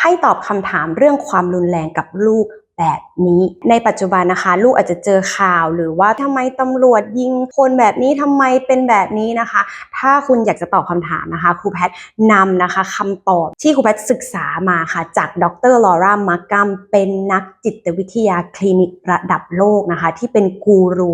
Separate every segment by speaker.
Speaker 1: ให้ตอบคำถามเรื่องความรุนแรงกับลูก แบบนี้ ในปัจจุบันนะคะ ลูกอาจจะเจอข่าวหรือว่าทำไมตำรวจยิงคนแบบนี้ทำไมเป็นแบบนี้นะคะ ถ้าคุณอยากจะตอบคำถามนะคะครูแพทย์นำนะคะคำตอบที่ครูแพทย์ศึกษามาค่ะ จากดรลอร่ามาร์กัมเป็นนักจิตวิทยาคลินิกระดับโลกนะคะ ที่เป็นกูรู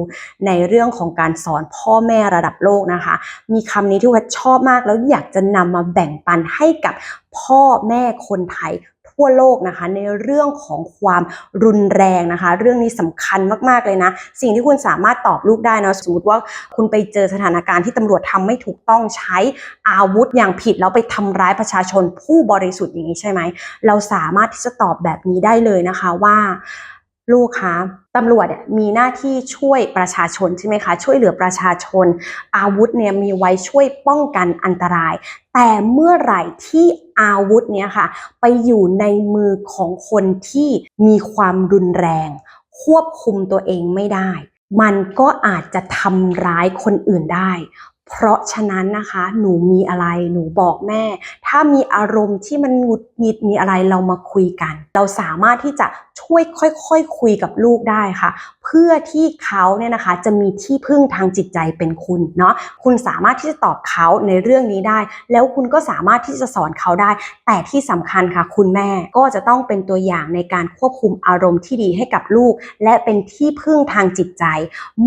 Speaker 1: ในเรื่องของการสอนพ่อแม่ระดับโลกนะคะ มีคำนี้ที่ครูแพทชอบมากแล้วอยากจะนำมาแบ่งปันให้กับพ่อแม่คนไทย ทั่วโลกนะคะ ในเรื่องของความรุนแรงนะคะ เรื่องนี้สำคัญมากๆเลยนะ สิ่งที่คุณสามารถตอบลูกได้นะสมมติว่าคุณไปเจอสถานการณ์ที่ตำรวจทำไม่ถูกต้องใช้อาวุธอย่างผิดแล้วไปทำร้ายประชาชนผู้บริสุทธิ์อย่างนี้ใช่ไหมเราสามารถที่จะตอบแบบนี้ได้เลยนะคะว่า ลูกคะตำรวจเนี่ยมีหน้าที่ช่วยประชาชนใช่ไหมคะ ช่วยเหลือประชาชน อาวุธเนี่ยมีไว้ช่วยป้องกันอันตราย แต่เมื่อไหร่ที่อาวุธเนี่ยค่ะ ไปอยู่ในมือของคนที่มีความรุนแรง ควบคุมตัวเองไม่ได้ มันก็อาจจะทำร้ายคนอื่นได้ เพราะฉะนั้นนะคะ หนูมีอะไรหนูบอกแม่ ถ้ามีอารมณ์ที่มันหงุดหงิดมีอะไรเรามาคุยกัน เราสามารถที่จะช่วยค่อยๆคคุยกับลูกได้ค่ะ เพื่อที่เขาเนี่ยนะคะจะมีที่พึ่งทางจิตใจเป็นคุณเนาะคุณสามารถที่จะตอบเขาในเรื่องนี้ได้ แล้วคุณก็สามารถที่จะสอนเขาได้ แต่ที่สำคัญค่ะ คุณแม่ก็จะต้องเป็นตัวอย่างในการควบคุมอารมณ์ที่ดีให้กับลูก และเป็นที่พึ่งทางจิตใจ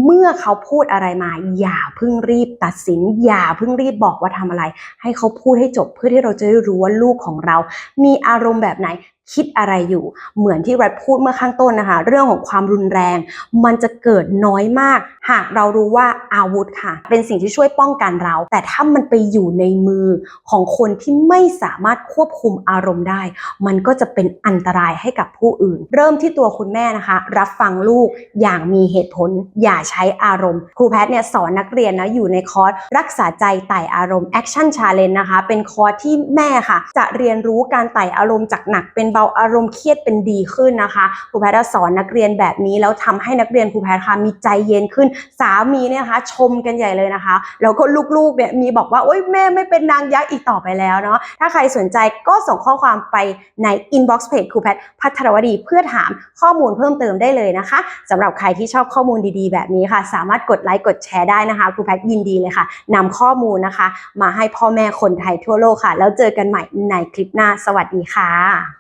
Speaker 1: เมื่อเขาพูดอะไรมาอย่าเพิ่งรีบตัดสินอย่าเพิ่งรีบบอกว่าทำอะไร ให้เขาพูดให้จบเพื่อที่เราจะได้รู้ว่าลูกของเรา มีอารมณ์แบบไหน คิดอะไรอยู่ เหมือนที่แรดพูดเมื่อข้างต้นนะคะ เรื่องของความรุนแรง มันจะเกิดน้อยมาก หากเรารู้ว่าอาวุธค่ะ เป็นสิ่งที่ช่วยป้องกันเรา แต่ถ้ามันไปอยู่ในมือของคนที่ไม่สามารถควบคุมอารมณ์ได้ มันก็จะเป็นอันตรายให้กับผู้อื่น เริ่มที่ตัวคุณแม่นะคะ รับฟังลูกอย่างมีเหตุผล อย่าใช้อารมณ์ ครูแพทย์เนี่ยสอนนักเรียนนะอยู่ในคอร์สรักษาใจไต่อารมณ์ Action Challenge นะคะ เป็นคอร์สที่แม่ค่ะ จะเรียนรู้การไต่อารมณ์จากหนักเป็นบาอารมณ์เครียดเป็นดีขึ้นนะคะครูแพทย์สอนนักเรียนแบบนี้แล้วทำให้นักเรียนครูแพทย์ค่ะมีใจเย็นขึ้น สามีเนี่ยนะคะ ชมกันใหญ่เลยนะคะ แล้วก็ลูกๆเนี่ยมีบอกว่าโอ๊ยแม่ไม่เป็นนางยักษ์อีกต่อไปแล้วเนาะถ้าใครสนใจก็ส่งข้อความไปใน inbox page ครูแพทย์พัทรวดีเพื่อถามข้อมูลเพิ่มเติมได้เลยนะคะสำหรับใครที่ชอบข้อมูลดีๆ แบบนี้ค่ะ สามารถกดไลค์กดแชร์ได้นะคะครูแพทย์ยินดีเลยค่ะนำข้อมูลนะคะ มาให้พ่อแม่คนไทยทั่วโลกค่ะ แล้วเจอกันใหม่ในคลิปหน้าสวัสดีค่ะ